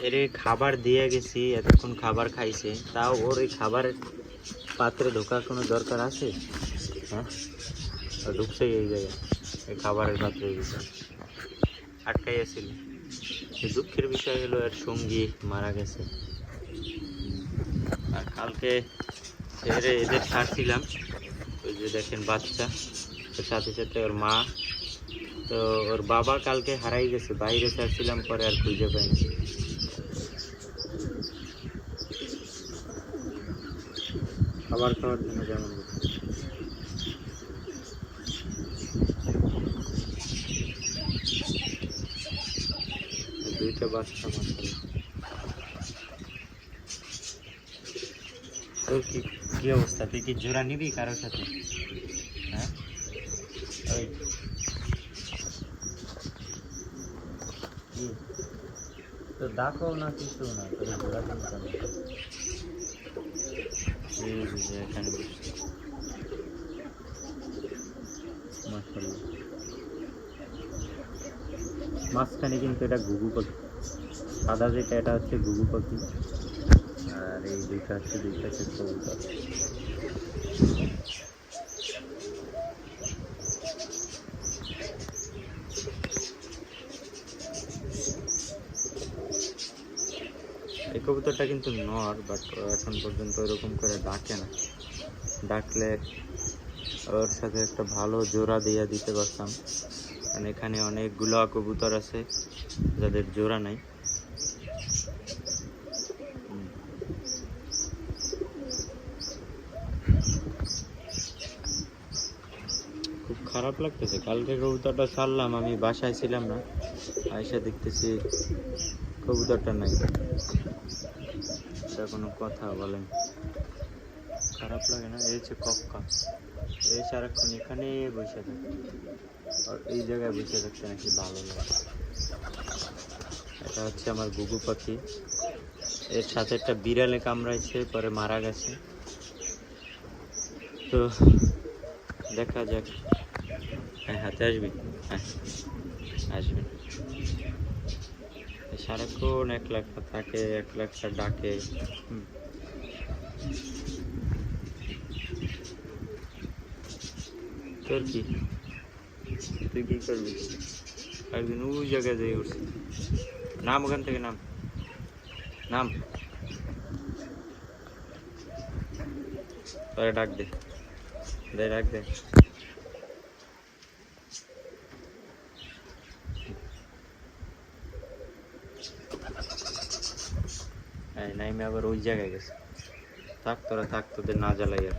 এর খাবার দিয়ে গেছি, এতক্ষণ খাবার খাইছে। তাও ওর এই খাবারের পাত্রে ঢোকার কোনো দরকার আছে? হ্যাঁ? ও ঢুকছেই এই জায়গায়, এই খাবারের পাত্রে গেছে। আটকাই আছিল। এই দুঃখের বিষয় হলো এর সঙ্গী মারা গেছে। আর কালকে এর এদের ছাড়ছিলাম। ওই যে দেখেন বাচ্চা ওর সাথে সাথে ওর মা। তো ওর বাবা কালকে হারাই গেছে, বাইরে ছাড়ছিলাম, পরে আর খুঁজে পাইনি। খাবার খাওয়ার জন্য যেমন করছে। এই দুইটা বাচ্চা মাসাল তোর কি কি অবস্থা তুই কি জোড়া নিবি কারোর সাথে হ্যাঁ ওই কি? তো ডাকো না কিছু না, তোর জোড়া কেন করো? এই যে এখানে। মাঝখানে কিন্তু এটা ঘুঘু পাখি সাদা যেটা, এটা হচ্ছে ঘুঘু পাখি আর এই দুইটা হচ্ছে দুইটা হচ্ছে কবুতর এই কবুতরটা কিন্তু নর বাট এখন পর্যন্ত এরকম করে ডাকে না। ডাকলে ওর সাথে একটা ভালো জোড়া দিয়ে দিতে পারতাম। কারণ এখানে অনেকগুলো কবুতর আছে, যাদের জোড়া নাই। খুব খারাপ লাগতেছে। কালকে কবুতরটা ছাড়লাম, আমি বাসায় ছিলাম না। আয়সা দেখতেছি কবুতরটা নাই। এটা কোনো কথা বলেন। খারাপ লাগে না, এই হচ্ছে কক্কা। এই সারাক্ষণ এখানে বসে থাকে। আর এই জায়গায় বসে থাকতে নাকি ভালো লাগে। এটা হচ্ছে আমার গুগু পাখি। এর সাথে একটা বিড়ালে কামড়াইছে, পরে মারা গেছে। তো দেখা যাক। হ্যাঁ হাতে আসবি? হ্যাঁ আসবি। এই সারাক্ষণ এক লাখটা থাকে এক লাখটা ডাকে হুম। তোর কি তুই কি করবি একদিন ওই জায়গায় যেয়ে উঠছি নাম ওখান থেকে নাম নাম তোরে ডাক দে দে ডাক দে নাইমে আবার ওই জায়গায় গেছে। থাক তোরা থাক তোদের না জ্বালাই আর